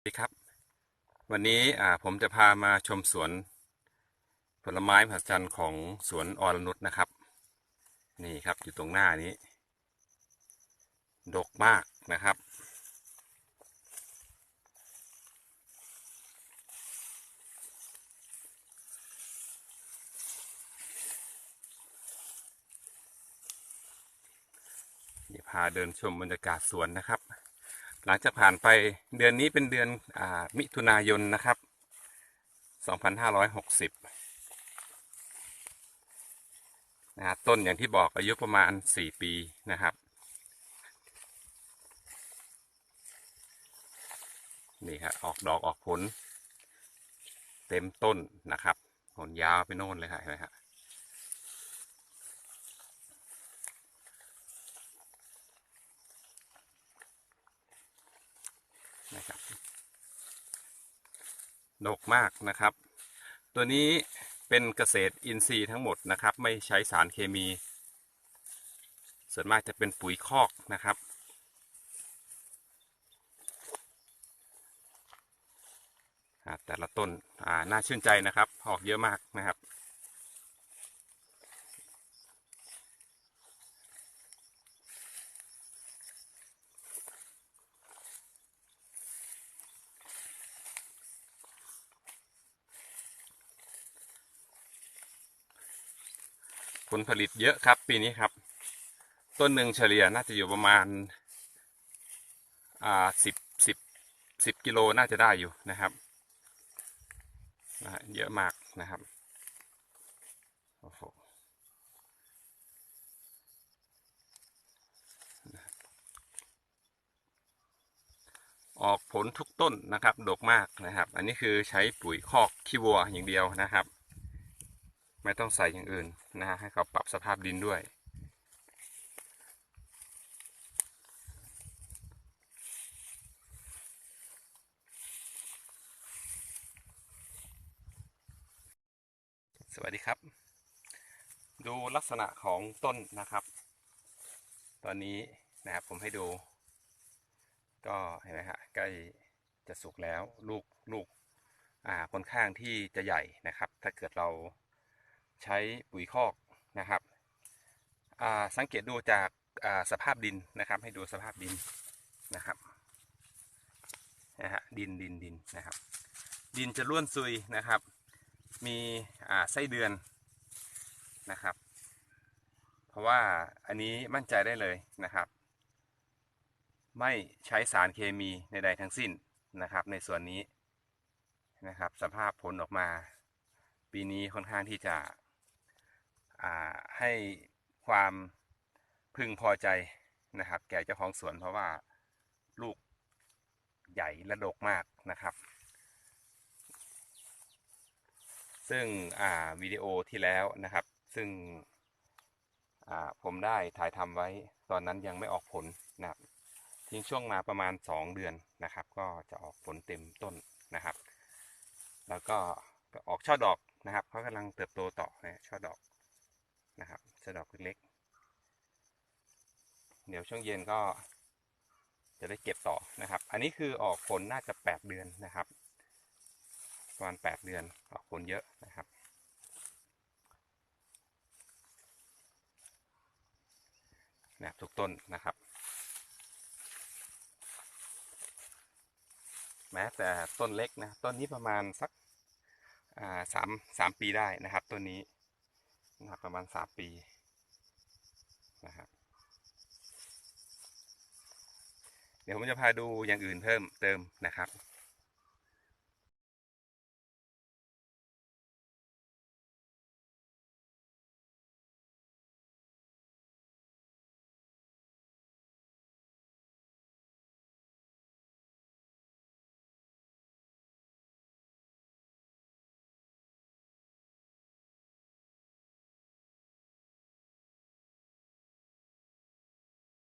สวัสดีครับ วันนี้ผมจะพามาชมสวนผลไม้มหัศจรรย์ของสวนอรนุชนะครับ นี่ครับอยู่ตรงหน้านี้ ดกมากนะครับนี่พาเดินชมบรรยากาศสวนนะครับ หลังจากผ่านไปเดือนนี้เป็นเดือนอมิถุนายนนะครับ 2560นะต้นอย่างที่บอกอายุประมาณ 4 ปีนะครับ นี่ครับออกดอกออกผล เต็มต้นนะครับผลยาวไปโน่นเลยครับเห็นไหมครับ ดกมากนะครับ ตัวนี้เป็นเกษตรอินทรีย์ทั้งหมดนะครับ ไม่ใช้สารเคมี ส่วนมากจะเป็นปุ๋ยคอกนะครับ แต่ละต้นน่าชื่นใจนะครับ ออกเยอะมากนะครับ ผลผลิตเยอะครับ ปีนี้ครับ ต้นหนึ่งเฉลี่ยน่าจะอยู่ประมาณอ่าสิบสิบสิบกิโลน่าจะได้อยู่นะครับนะเยอะมากนะครับโอ้โหออกผลทุกต้นนะครับ ดกมากนะครับ อันนี้คือใช้ปุ๋ยคอกขี้วัวอย่างเดียวนะครับ ไม่ต้องใส่อย่างอื่นนะฮะให้เขาปรับสภาพดินด้วย สวัสดีครับ ดูลักษณะของต้นนะครับ ตอนนี้นะครับผมให้ดู ก็เห็นไหมฮะใกล้จะสุกแล้วลูกลูกอ่าค่อนข้างที่จะใหญ่นะครับ ถ้าเกิดเรา ใช้ปุ๋ยคอกนะครับสังเกตดูจากสภาพดินนะครับ ให้ดูสภาพดินนะครับนะฮะดินดินดินนะครับ ดินจะร่วนซุยนะครับ มีไส้เดือนนะครับ เพราะว่าอันนี้มั่นใจได้เลยนะครับ ไม่ใช้สารเคมีใดๆทั้งสิ้นนะครับ ในส่วนนี้นะครับ สภาพผลออกมา ปีนี้ค่อนข้างที่จะ ให้ความพึงพอใจนะครับ แก่เจ้าของสวนเพราะว่าลูกใหญ่และดกมากนะครับ ซึ่งวิดีโอที่แล้วนะครับ ซึ่งผมได้ถ่ายทำไว้ตอนนั้นยังไม่ออกผลนะครับ ทิ้งช่วงมาประมาณ 2 เดือนนะครับ ก็จะออกผลเต็มต้นนะครับ แล้วก็ออกช่อดอกนะครับเขากำลังเติบโตต่อนะช่อดอก นะครับช่อดอกเล็กๆเดี๋ยวช่วงเย็นก็ จะได้เก็บต่อนะครับ อันนี้คือออกผลน่าจะ 8 เดือนนะครับประมาณ8เดือนออกผลเยอะนะครับนะทุกต้นนะครับ แม้แต่ต้นเล็กนะ ต้นนี้ประมาณสักสามสามปีได้นะครับต้นนี้ นะครับประมาณสามปีนะครับเดี๋ยวผมจะพาดูอย่างอื่นเพิ่มเติมนะครับ